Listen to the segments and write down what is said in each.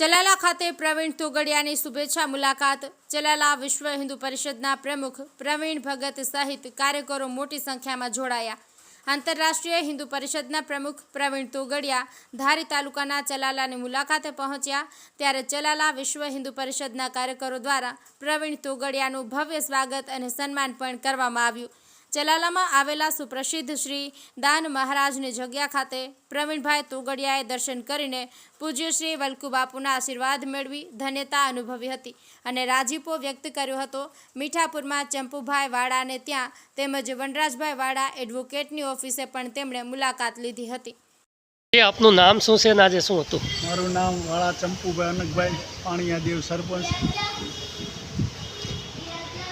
ચલાલા ખાતે પ્રવીણ તોગડિયાની શુભેચ્છા મુલાકાત. ચલાલા વિશ્વ હિન્દુ પરિષદના પ્રમુખ પ્રવીણ ભગત સહિત કાર્યકરો મોટી સંખ્યામાં જોડાયા. આંતરરાષ્ટ્રીય હિન્દુ પરિષદના પ્રમુખ પ્રવીણ તોગડિયા ધારી તાલુકાના ચલાલાની મુલાકાતે પહોંચ્યા. ત્યારે ચલાલા વિશ્વ હિન્દુ પરિષદના કાર્યકરો દ્વારા પ્રવીણ તોગડિયાનું ભવ્ય સ્વાગત અને સન્માન પણ કરવામાં આવ્યું. ચલાલામાં આવેલા સુપ્રસિદ્ધ શ્રી દાન મહારાજની જગ્યા ખાતે પ્રવીણભાઈ તોગડિયાએ દર્શન કરીને પૂજ્ય શ્રી વલ્કુ બાપુના આશીર્વાદ મેળવી ધન્યતા અનુભવી હતી અને રાજીપો વ્યક્ત કર્યો હતો. મીઠાપુરમાં ચંપુભાઈ વાડાને ત્યાં તેમજ વનરાજભાઈ વાડા એડવોકેટની ઓફિસે પણ તેમણે મુલાકાત લીધી હતી. આપનું નામ શું છે આજે શું હતું? મારું નામ વાળા ચંપુભાઈ અનકભાઈ પાણીયા દેવ સરપંચ.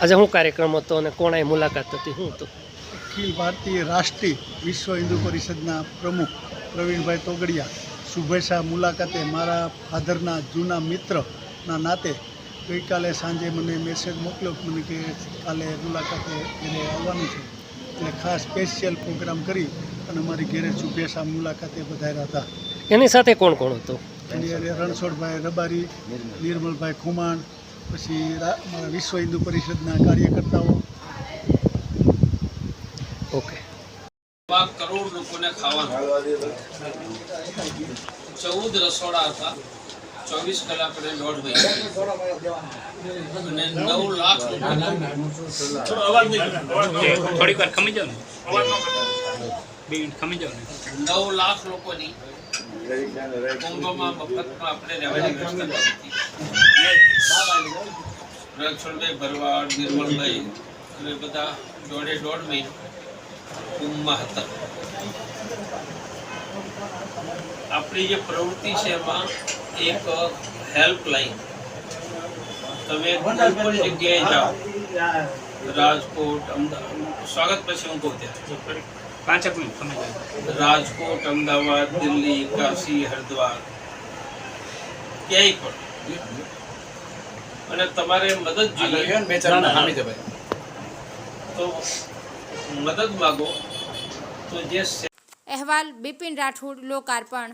આજે શું કાર્યક્રમ હતો અને કોણાએ મુલાકાત હતી શું હતું. અખિલ ભારતીય રાષ્ટ્રીય વિશ્વ હિન્દુ પરિષદના પ્રમુખ પ્રવીણભાઈ તોગડિયા શુભેચ્છા મુલાકાતે મારા ફાધરના જૂના મિત્રના નાતે ગઈકાલે સાંજે મને મેસેજ મોકલ્યો મને કે કાલે મુલાકાતે એને આવવાનું છે. એટલે ખાસ સ્પેશિયલ પ્રોગ્રામ કરી અને મારી ઘેરે શુભેચ્છા મુલાકાતે વધાર્યા હતા. એની સાથે કોણ કોણ હતું? એની રણછોડભાઈ રબારી નિર્મલભાઈ ખુમાણ પછી રા- અમારા વિશ્વ હિન્દુ પરિષદના કાર્યકર્તાઓ. ઓકે. કરોડ લોકોને ખાવાનું. ચૌદ રસોડા હતા. ચોવીસ કલાક અને દોઢ અને નવ લાખ થોડીક વાર ખમી જાવ ને. બે મિનિટ ખમી જાવ ને. નવ લાખ લોકોની કુંભમાં મફતમાં આપણે રહેવાની વ્યવસ્થા કરી હતી. રણછોડભાઈ ભરવાડ નિર્મળભાઈ અને બધા દોઢે દોઢ મહિના ઉમમાં હતા આપણી જે પ્રવૃત્તિ છે એમાં એક હેલ્પલાઇન તમે કોઈ પણ જગ્યાએ જાઓ રાજકોટ અમદાવાદ સ્વાગત પછી હું કહું ત્યાં. પાંચેક મિનિટ રાજકોટ અમદાવાદ દિલ્હી કાશી હરિદ્વાર ક્યાંય પણ. અને તમારે મદદ જોઈએ તો મદદ માગો. તો જે અહેવાલ બિપિન રાઠોડ લોકાર્પણ.